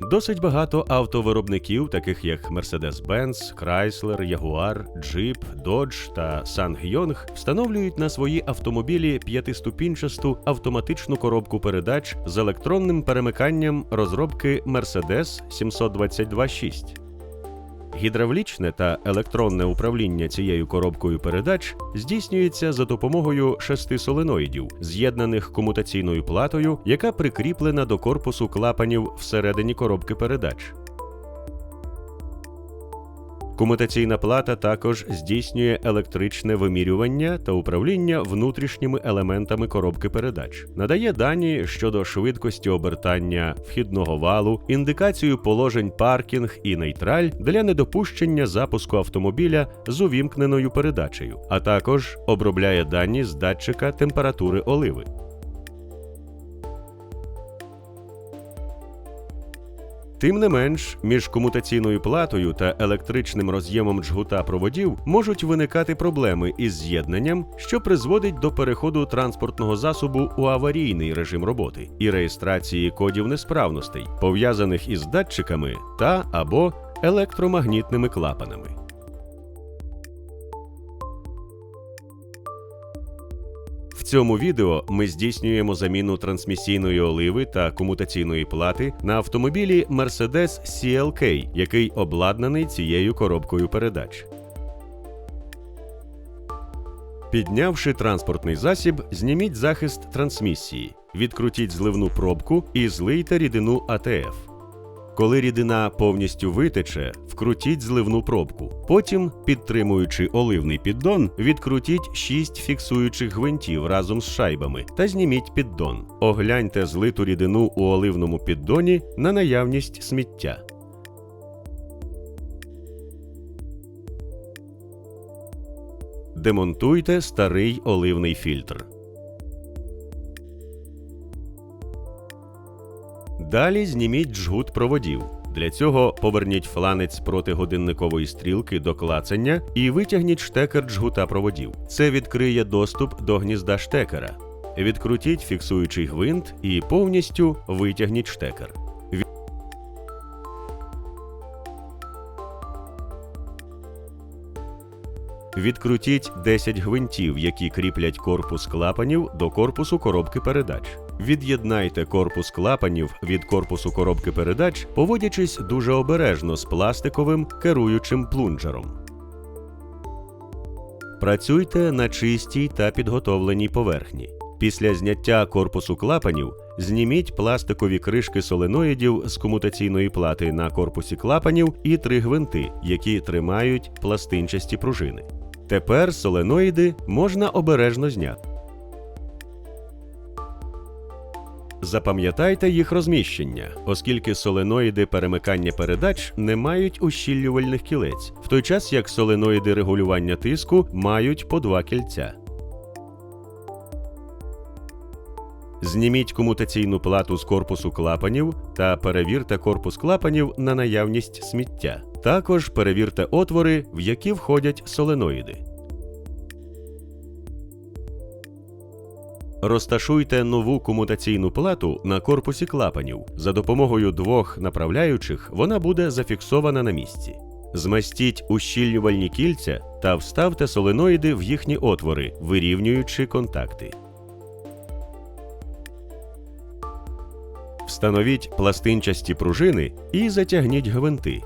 Досить багато автовиробників, таких як Mercedes-Benz, Chrysler, Jaguar, Jeep, Dodge та SsangYong, встановлюють на свої автомобілі п'ятиступінчасту автоматичну коробку передач з електронним перемиканням розробки Mercedes 722.6. Гідравлічне та електронне управління цією коробкою передач здійснюється за допомогою шести соленоїдів, з'єднаних комутаційною платою, яка прикріплена до корпусу клапанів всередині коробки передач. Комутаційна плата також здійснює електричне вимірювання та управління внутрішніми елементами коробки передач, надає дані щодо швидкості обертання вхідного валу, індикацію положень паркінг і нейтраль для недопущення запуску автомобіля з увімкненою передачею, а також обробляє дані з датчика температури оливи. Тим не менш, між комутаційною платою та електричним роз'ємом джгута проводів можуть виникати проблеми із з'єднанням, що призводить до переходу транспортного засобу у аварійний режим роботи і реєстрації кодів несправностей, пов'язаних із датчиками та або електромагнітними клапанами. Цьому відео ми здійснюємо заміну трансмісійної оливи та комутаційної плати на автомобілі Mercedes CLK, який обладнаний цією коробкою передач. Піднявши транспортний засіб, зніміть захист трансмісії, відкрутіть зливну пробку і злийте рідину АТФ. Коли рідина повністю витече, вкрутіть зливну пробку. Потім, підтримуючи оливний піддон, відкрутіть 6 фіксуючих гвинтів разом з шайбами та зніміть піддон. Огляньте злиту рідину у оливному піддоні на наявність сміття. Демонтуйте старий оливний фільтр. Далі зніміть джгут проводів. Для цього поверніть фланець проти годинникової стрілки до клацання і витягніть штекер джгута проводів. Це відкриє доступ до гнізда штекера. Відкрутіть фіксуючий гвинт і повністю витягніть штекер. Відкрутіть 10 гвинтів, які кріплять корпус клапанів до корпусу коробки передач. Від'єднайте корпус клапанів від корпусу коробки передач, поводячись дуже обережно з пластиковим керуючим плунжером. Працюйте на чистій та підготовленій поверхні. Після зняття корпусу клапанів зніміть пластикові кришки соленоїдів з комутаційної плати на корпусі клапанів і три гвинти, які тримають пластинчасті пружини. Тепер соленоїди можна обережно зняти. Запам'ятайте їх розміщення, оскільки соленоїди перемикання передач не мають ущільнювальних кілець, в той час як соленоїди регулювання тиску мають по два кільця. Зніміть комутаційну плату з корпусу клапанів та перевірте корпус клапанів на наявність сміття. Також перевірте отвори, в які входять соленоїди. Розташуйте нову комутаційну плату на корпусі клапанів. За допомогою двох направляючих вона буде зафіксована на місці. Змастіть ущільнювальні кільця та вставте соленоїди в їхні отвори, вирівнюючи контакти. Встановіть пластинчасті пружини і затягніть гвинти.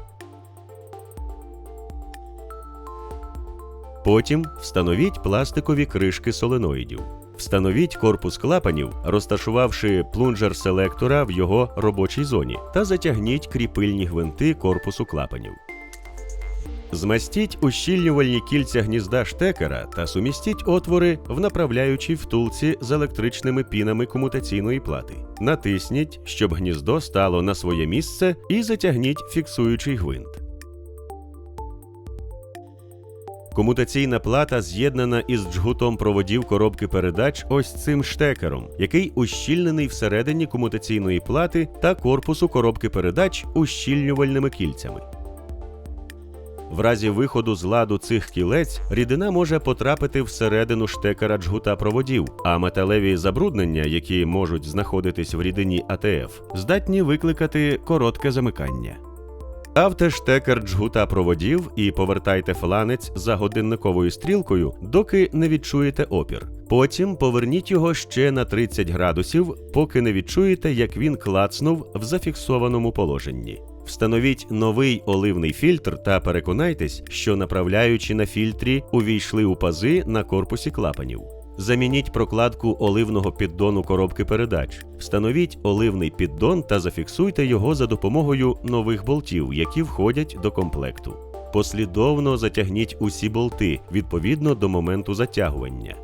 Потім встановіть пластикові кришки соленоїдів. Встановіть корпус клапанів, розташувавши плунжер селектора в його робочій зоні, та затягніть кріпильні гвинти корпусу клапанів. Змастіть ущільнювальні кільця гнізда штекера та сумістіть отвори в направляючій втулці з електричними пінами комутаційної плати. Натисніть, щоб гніздо стало на своє місце, і затягніть фіксуючий гвинт. Комутаційна плата з'єднана із джгутом проводів коробки передач ось цим штекером, який ущільнений всередині комутаційної плати та корпусу коробки передач ущільнювальними кільцями. В разі виходу з ладу цих кілець рідина може потрапити всередину штекера джгута проводів, а металеві забруднення, які можуть знаходитись в рідині АТФ, здатні викликати коротке замикання. Ставте джгута проводів і повертайте фланець за годинниковою стрілкою, доки не відчуєте опір. Потім поверніть його ще на 30 градусів, поки не відчуєте, як він клацнув в зафіксованому положенні. Встановіть новий оливний фільтр та переконайтесь, що направляючі на фільтрі увійшли у пази на корпусі клапанів. Замініть прокладку оливного піддону коробки передач. Встановіть оливний піддон та зафіксуйте його за допомогою нових болтів, які входять до комплекту. Послідовно затягніть усі болти відповідно до моменту затягування.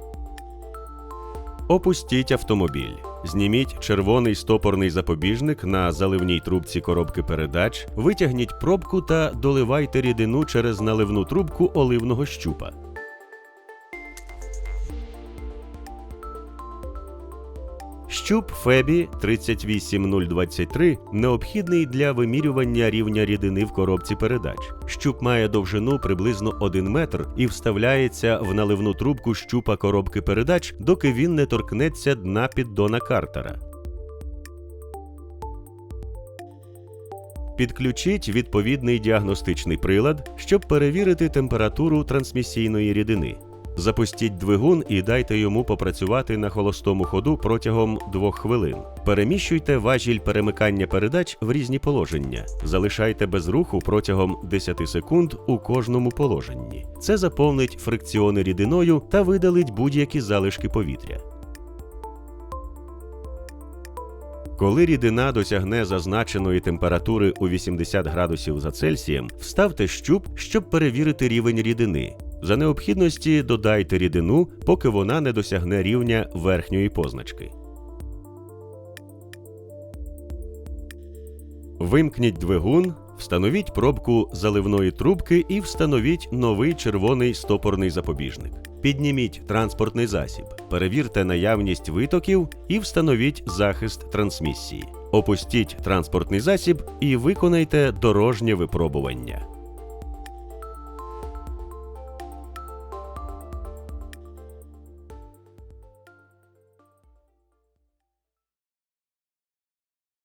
Опустіть автомобіль. Зніміть червоний стопорний запобіжник на заливній трубці коробки передач, витягніть пробку та доливайте рідину через наливну трубку оливного щупа. Щуп Фебі 38023 необхідний для вимірювання рівня рідини в коробці передач. Щуп має довжину приблизно 1 метр і вставляється в наливну трубку щупа коробки передач, доки він не торкнеться дна піддона картера. Підключіть відповідний діагностичний прилад, щоб перевірити температуру трансмісійної рідини. Запустіть двигун і дайте йому попрацювати на холостому ходу протягом двох хвилин. Переміщуйте важіль перемикання передач в різні положення. Залишайте без руху протягом 10 секунд у кожному положенні. Це заповнить фрикціони рідиною та видалить будь-які залишки повітря. Коли рідина досягне зазначеної температури у 80 градусів за Цельсієм, вставте щуп, щоб перевірити рівень рідини. За необхідності додайте рідину, поки вона не досягне рівня верхньої позначки. Вимкніть двигун, встановіть пробку заливної трубки і встановіть новий червоний стопорний запобіжник. Підніміть транспортний засіб, перевірте наявність витоків і встановіть захист трансмісії. Опустіть транспортний засіб і виконайте дорожнє випробування.